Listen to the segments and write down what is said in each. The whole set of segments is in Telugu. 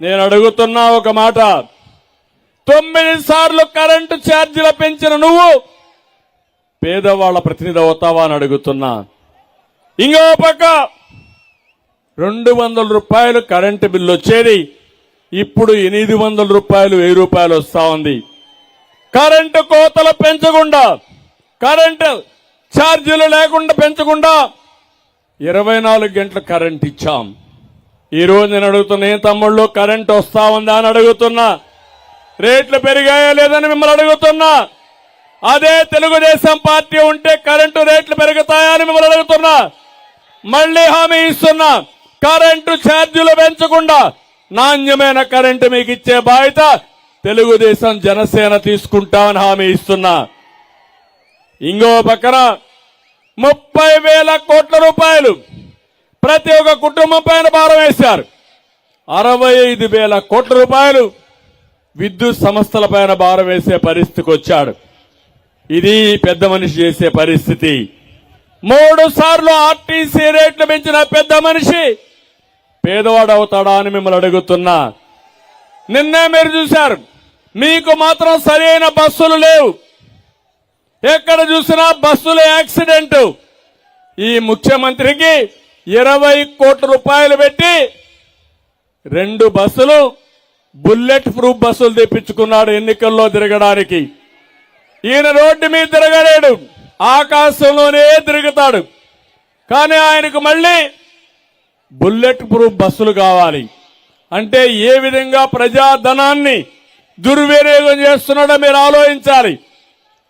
నేను అడుగుతున్నా ఒక మాట. తొమ్మిది సార్లు కరెంటు ఛార్జీలు పెంచిన నువ్వు పేదవాళ్ళ ప్రతినిధి అవుతావా అని అడుగుతున్నా. ఇంకో పక్క రెండు వందల రూపాయలు కరెంటు బిల్లు వచ్చేది. ఇప్పుడు ఎనిమిది వందల రూపాయలు వెయ్యి రూపాయలు వస్తా ఉంది. కరెంటు కోతలు పెంచకుండా కరెంటు ఛార్జీలు లేకుండా పెంచకుండా ఇరవై నాలుగు గంటలు కరెంట్ ఇచ్చాం. ఈ నేను అడుగుతున్నా ఏ తమ్ముళ్ళు కరెంట్ వస్తా ఉందా? అని అడుగుతున్నా. రేట్లు పెరిగాయా లేదని మిమ్మల్ని అడుగుతున్నా. అదే తెలుగుదేశం పార్టీ ఉంటే కరెంటు రేట్లు పెరుగుతాయా అని మిమ్మల్ని అడుగుతున్నా. మళ్ళీ హామీ ఇస్తున్నా. కరెంటు ఛార్జీలు పెంచకుండా నాణ్యమైన కరెంటు మీకు ఇచ్చే బాధ్యత తెలుగుదేశం జనసేన తీసుకుంటామని హామీ ఇస్తున్నా. ఇంకో పక్కన ముప్పై వేల కోట్ల రూపాయలు ప్రతి ఒక్క కుటుంబం పైన భారం వేశారు. అరవై ఐదు వేల కోట్ల రూపాయలు విద్యుత్ సంస్థల పైన భారం వేసే పరిస్థితికి వచ్చాడు. ఇది పెద్ద మనిషి చేసే పరిస్థితి. మూడు సార్లు ఆర్టీసీ రేట్లు పెంచిన పెద్ద మనిషి పేదవాడు అవుతాడా అని మిమ్మల్ని అడుగుతున్నా. నిన్నే మీరు చూశారు. మీకు మాత్రం సరైన బస్సులు లేవు. ఎక్కడ చూసినా బస్సులు యాక్సిడెంట్. ఈ ముఖ్యమంత్రికి ఇరవై కోట్ల రూపాయలు పెట్టి రెండు బస్సులు బుల్లెట్ ప్రూఫ్ బస్సులు తెప్పించుకున్నాడు ఎన్నికల్లో తిరగడానికి. ఈయన రోడ్డు మీద తిరగలేడు ఆకాశంలోనే తిరుగుతాడు. కానీ ఆయనకు మళ్ళీ బుల్లెట్ ప్రూఫ్ బస్సులు కావాలి. అంటే ఏ విధంగా ప్రజాధనాన్ని దుర్వినియోగం చేస్తున్నాడో మీరు ఆలోచించాలి.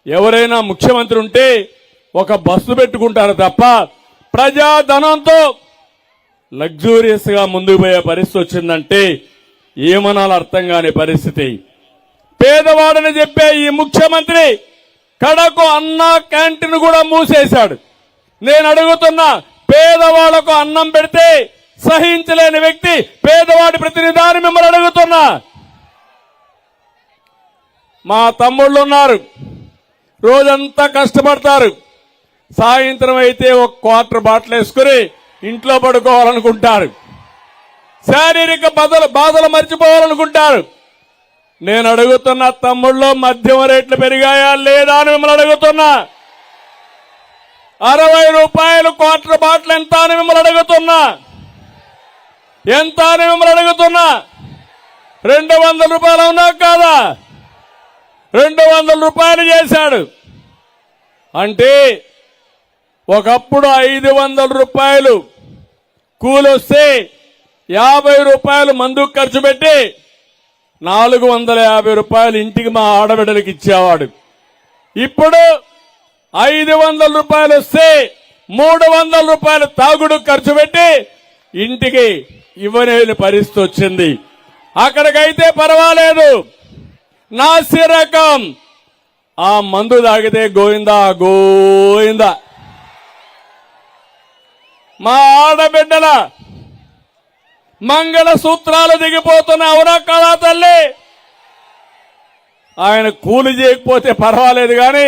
ఎవరైనా ముఖ్యమంత్రి ఉంటే ఒక బస్సు పెట్టుకుంటారు తప్ప ప్రజాధనంతో లగ్జూరియస్గా ముందుకు పోయే పరిస్థితి వచ్చిందంటే ఏమనాలి అర్థం కాని పరిస్థితి. పేదవాడని చెప్పే ఈ ముఖ్యమంత్రి కడకు అన్న క్యాంటీన్ కూడా మూసేశాడు. నేను అడుగుతున్నా పేదవాళ్ళకు అన్నం పెడితే సహించలేని వ్యక్తి పేదవాడి ప్రతినిధాన్ని మిమ్మల్ని అడుగుతున్నా. మా తమ్ముళ్ళు ఉన్నారు. రోజంతా కష్టపడతారు. సాయంత్రం అయితే ఒక క్వార్టర్ బాటిల్ వేసుకుని ఇంట్లో పడుకోవాలనుకుంటారు. శారీరక బదలు బాధలు మర్చిపోవాలనుకుంటారు. నేను అడుగుతున్న తమ్ముళ్ళు మద్యం రేట్లు పెరిగాయా లేదా అని మిమ్మల్ని అడుగుతున్నా. అరవై రూపాయలు క్వార్టర్ బాటిల్ ఎంత అని మిమ్మల్ని అడుగుతున్నా. ఎంత అని మిమ్మల్ని అడుగుతున్నా. రెండు వందల రూపాయలు అవునా కాదా? రెండు వందల రూపాయలు చేశాడు. అంటే ఒకప్పుడు ఐదు వందల రూపాయలు కూలొస్తే యాభై రూపాయలు మందుకు ఖర్చు పెట్టి నాలుగు వందల యాభై రూపాయలు ఇంటికి మా ఆడబిడ్డలకు ఇచ్చేవాడు. ఇప్పుడు ఐదు వందల రూపాయలు వస్తే మూడు వందల రూపాయలు తాగుడు ఖర్చు పెట్టి ఇంటికి ఇవ్వలేని పరిస్థితి వచ్చింది. అక్కడికైతే పర్వాలేదు. నాసి రకం ఆ మందు తాగితే గోయిందా గోయిందా మా ఆడబిడ్డల మంగళ సూత్రాలు దిగిపోతున్న అవునా కదా తల్లి? ఆయన కూలి చేయకపోతే పర్వాలేదు కానీ